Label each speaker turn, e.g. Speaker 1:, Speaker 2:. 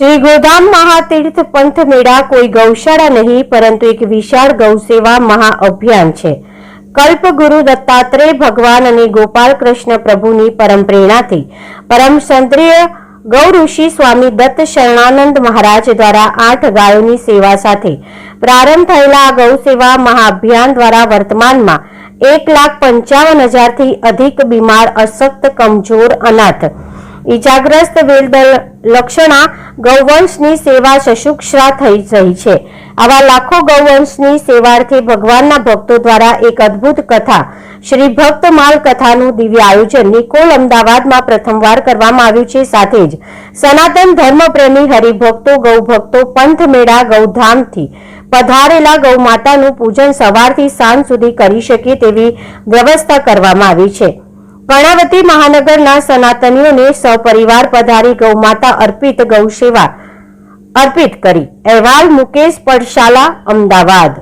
Speaker 1: શ્રી ગોધામ મહાતીર્થ પંથ મેળા કોઈ ગૌશાળા નહીં, પરંતુ એક વિશાળ ગૌસેવા મહાઅભિયાન છે. કલ્પગુરુ દત્તાત્રેય ભગવાન અને ગોપાલ કૃષ્ણ પ્રભુની પરમ પ્રેરણાથી પરમ સંત્રીય ગૌ ઋષિ સ્વામી દત્ત શરણાનંદ મહારાજ દ્વારા આઠ ગાયોની સેવા સાથે પ્રારંભ થયેલા આ ગૌ સેવા મહાઅભિયાન દ્વારા વર્તમાનમાં એક લાખ પંચાવન હજારથી અધિક બીમાર, અશક્ત, કમજોર, અનાથ ઈજાગ્રસ્ત વેલદલ લક્ષણા ગૌવંશની સેવા સશુક્ષા થઈ રહી છે. આવા લાખો ગૌવંશની સેવાર્થે ભગવાનના ભક્તો દ્વારા એક અદ્ભુત કથા, શ્રી ભક્તમાલ કથાનું દિવ્ય આયોજન નિકોલ અમદાવાદમાં પ્રથમવાર કરવામાં આવ્યું છે. સાથે જ સનાતન ધર્મપ્રેમી હરિભક્તો, ગૌભક્તો, પંથ મેળા, ગૌધામથી પધારેલા ગૌ માતાનું પૂજન સવારથી સાંજ સુધી કરી શકે તેવી વ્યવસ્થા કરવામાં આવી છે. કર્ણાવતી મહાનગરના સનાતનીઓને સપરિવાર પધારી ગૌમાતા અર્પિત ગૌસેવા અર્પિત કરી. અહેવાલ મુકેશ પડશાલા અમદાવાદ.